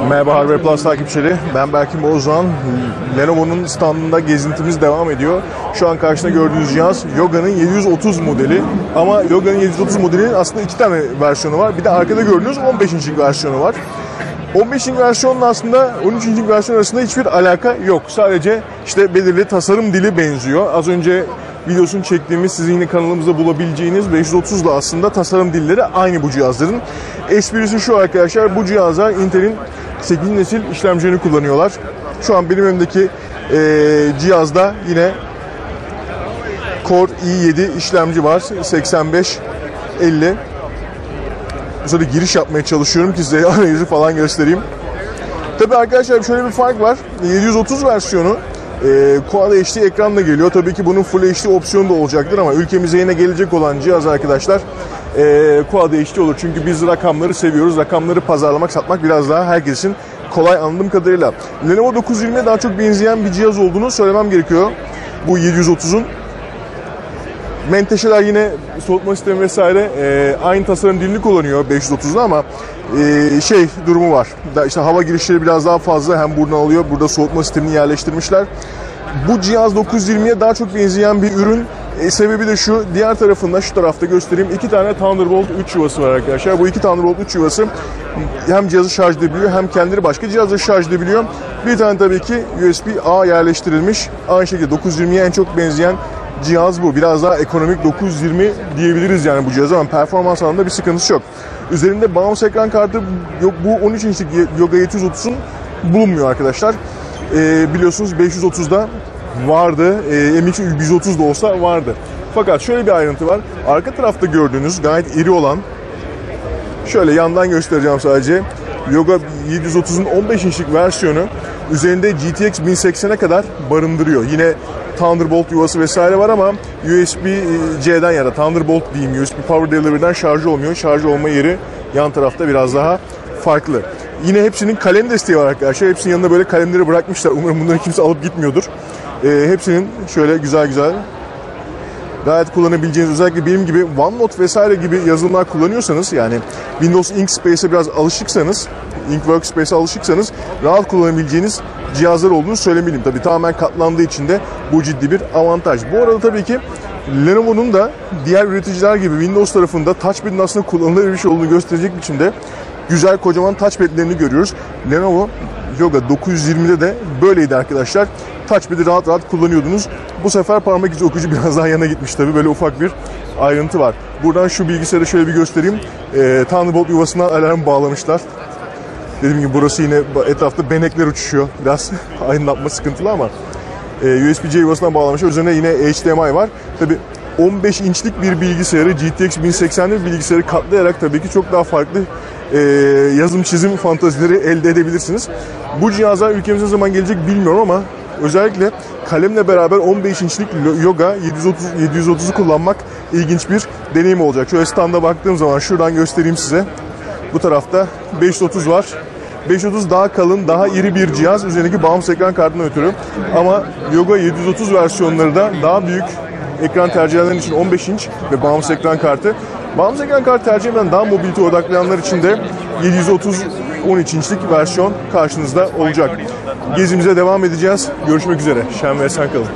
Merhaba Hardware Plus takipçileri. Ben Berkin Bozdoğan. Lenovo'nun standında gezintimiz devam ediyor. Şu an karşında gördüğünüz cihaz Yoga'nın 730 modeli. Ama Yoga'nın 730 modelinin aslında iki tane versiyonu var. Bir de arkada gördüğünüz 15 inçlik versiyonu var. 15 inç versiyonla aslında 13 inçlik versiyon arasında hiçbir alaka yok. Sadece işte belirli tasarım dili benziyor. Az önce videosunu çektiğimiz sizin yine kanalımızda bulabileceğiniz 530 ile aslında tasarım dilleri aynı bu cihazların. Esprisi şu arkadaşlar bu cihazlar Intel'in 8. nesil işlemcilerini kullanıyorlar. Şu an benim önümdeki e, cihazda yine Core i7 işlemci var. 85 50 Sonra giriş yapmaya çalışıyorum ki size arayüzü falan göstereyim. Tabi arkadaşlar şöyle bir fark var. 730 versiyonu e, Quad HD ekranla geliyor. Tabii ki bunun Full HD opsiyonu da olacaktır ama ülkemize yine gelecek olan cihaz arkadaşlar e, Quad HD olur. Çünkü biz rakamları seviyoruz. Rakamları pazarlamak, satmak biraz daha herkesin kolay anladığım kadarıyla. Lenovo 920'ye daha çok benzeyen bir cihaz olduğunu söylemem gerekiyor. Bu 730'un. Menteşeler yine soğutma sistemi vesaire e, aynı tasarım dilini kullanıyor 530'da ama e, şey durumu var. Da işte hava girişleri biraz daha fazla hem buradan alıyor. Burada soğutma sistemini yerleştirmişler. Bu cihaz 920'ye daha çok benzeyen bir ürün. E, sebebi de şu, diğer tarafında şu tarafta göstereyim. iki tane Thunderbolt 3 yuvası var arkadaşlar. Bu iki Thunderbolt 3 yuvası hem cihazı şarj edebiliyor hem kendileri başka cihazları şarj edebiliyor. Bir tane tabii ki USB-A yerleştirilmiş. Aynı şekilde 920'ye en çok benzeyen cihaz bu. Biraz daha ekonomik 920 diyebiliriz yani bu cihaza ama performans anlamında bir sıkıntısı yok. Üzerinde bağımsız ekran kartı yok. Bu 13 inçlik Yoga 730'un bulunmuyor arkadaşlar. Ee, biliyorsunuz 530'da vardı. Ee, MX 130 da olsa vardı. Fakat şöyle bir ayrıntı var. Arka tarafta gördüğünüz gayet iri olan şöyle yandan göstereceğim sadece. Yoga 730'un 15 inçlik versiyonu üzerinde GTX 1080'e kadar barındırıyor. Yine Thunderbolt yuvası vesaire var ama USB-C'den ya da Thunderbolt diyeyim USB Power Delivery'den şarj olmuyor. Şarj olma yeri yan tarafta biraz daha farklı. Yine hepsinin kalem desteği var arkadaşlar. Hepsinin yanında böyle kalemleri bırakmışlar. Umarım bunları kimse alıp gitmiyordur. Ee, hepsinin şöyle güzel güzel gayet kullanabileceğiniz özellikle benim gibi OneNote vesaire gibi yazılımlar kullanıyorsanız yani Windows Inkspace'e biraz alışıksanız Ink Workspace'e alışıksanız rahat kullanabileceğiniz cihazlar olduğunu söylemeliyim. Tabi tamamen katlandığı için de bu ciddi bir avantaj. Bu arada tabii ki Lenovo'nun da diğer üreticiler gibi Windows tarafında touchpad'in aslında kullanılır bir şey olduğunu gösterecek biçimde güzel kocaman touchpad'lerini görüyoruz. Lenovo Yoga 920'de de böyleydi arkadaşlar. Touchpad'i rahat rahat kullanıyordunuz. Bu sefer parmak izi okuyucu biraz daha yana gitmiş tabii. Böyle ufak bir ayrıntı var. Buradan şu bilgisayarı şöyle bir göstereyim. Ee, Thunderbolt yuvasına alarm bağlamışlar. Dediğim gibi burası yine etrafta benekler uçuşuyor. Biraz aydınlatma sıkıntılı ama e, USB-C yuvasına bağlamışlar. Üzerine yine HDMI var. Tabi 15 inçlik bir bilgisayarı GTX 1080'li bir bilgisayarı katlayarak tabii ki çok daha farklı e, yazım çizim fantazileri elde edebilirsiniz. Bu cihazlar ülkemize zaman gelecek bilmiyorum ama özellikle kalemle beraber 15 inçlik Yoga 730 730'u kullanmak ilginç bir deneyim olacak. Şöyle standa baktığım zaman şuradan göstereyim size. Bu tarafta 530 var. 530 daha kalın, daha iri bir cihaz. Üzerindeki bağımsız ekran kartından ötürü. Ama Yoga 730 versiyonları da daha büyük ekran tercih edenler için 15 inç ve bağımsız ekran kartı. Bağımsız ekran kart tercihinden daha mobilite odaklayanlar için de 730 13 inçlik versiyon karşınızda olacak. Gezimize devam edeceğiz. Görüşmek üzere. Şen ve esen kalın.